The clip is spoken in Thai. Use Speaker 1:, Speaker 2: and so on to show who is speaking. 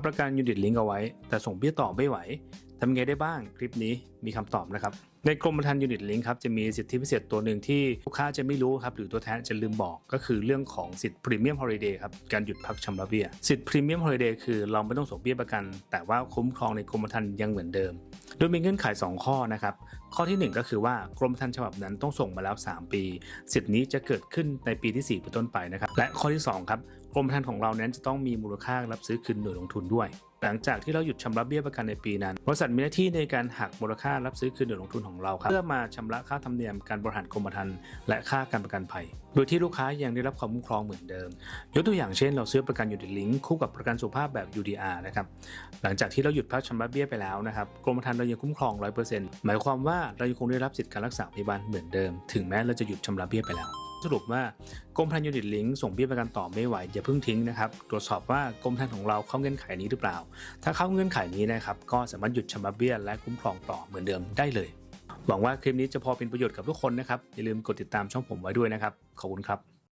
Speaker 1: ำประกันยูนิตลิงก์เอาไว้ แต่ส่งเบี้ยต่อไม่ไหว ทำไงได้บ้างคลิปนี้มีคำตอบนะครับ ในกรมธรรม์ยูนิตลิงก์ครับจะมีสิทธิพิเศษตัวหนึ่งที่ลูกค้าจะไม่รู้ครับหรือตัวแทนจะลืมบอก ก็คือเรื่องของสิทธิพรีเมียมฮอลิเดย์ครับการหยุดพักชำระเบี้ยสิทธิพรีเมียมฮอลิเดย์คือเราไม่ต้องส่งเบี้ยประกัน แต่ว่าคุ้มครองในกรมธรรม์ยังเหมือนเดิม โดยมีเงื่อนไข 2 ข้อนะครับข้อทีหนึ่1 ก็คือว่ากรมธรรม์ฉบับนั้นต้องส่งมาแล้ว 3 ปี สิทธินี้จะเกิดขึ้นในปีที่4เป็นต้นไปนะครับและข้อที่2ครับกรมธรรม์ของเรานั้นจะต้องมีมูลค่ารับซื้อคืนหน่วยลงทุนด้วย หลังจากที่เราหยุดชำระเบี้ยประกันในปีนั้น บริษัทมีหน้าที่ในการหักมูลค่ารับซื้อคืนหน่วยลงทุนของเราครับเพื่อมาชำระค่าธรรมเนียมการบริหารกรมธรรม์และค่าการประกันภัย โดยที่ลูกค้ายังได้รับความคุ้มครองเหมือนเดิม ยกตัวอย่างเช่น เราซื้อประกันยูนิลิงคู่กับประกันสุขภาพแบบ UDR นะครับหลังจากที่เราหยุดพักชำระเบี้ยไปแล้วนะครับกรมธรรม์เรายังคุ้มครอง 100%หมายความว่าเรายังคงได้รับสิทธิการรักษาพยาบาลเหมือนเดิม ถึงแม้เราจะหยุดชำระเบี้ยไปแล้ว สรุปว่ากรมธรรม์ยูนิตลิงก์ส่งเบี้ยประกันต่อไม่ไหวอย่าเพิ่งทิ้งนะครับตรวจสอบว่ากรมธรรม์ของเราเข้าเงื่อนไขนี้หรือเปล่า ถ้าเข้าเงื่อนไขนี้นะครับก็สามารถหยุดชำระเบี้ยและคุ้มครองต่อเหมือนเดิมได้เลย หวังว่าคลิปนี้จะพอเป็นประโยชน์กับทุกคนนะครับอย่าลืมกดติดตามช่องผมไว้ด้วยนะครับขอบคุณครับ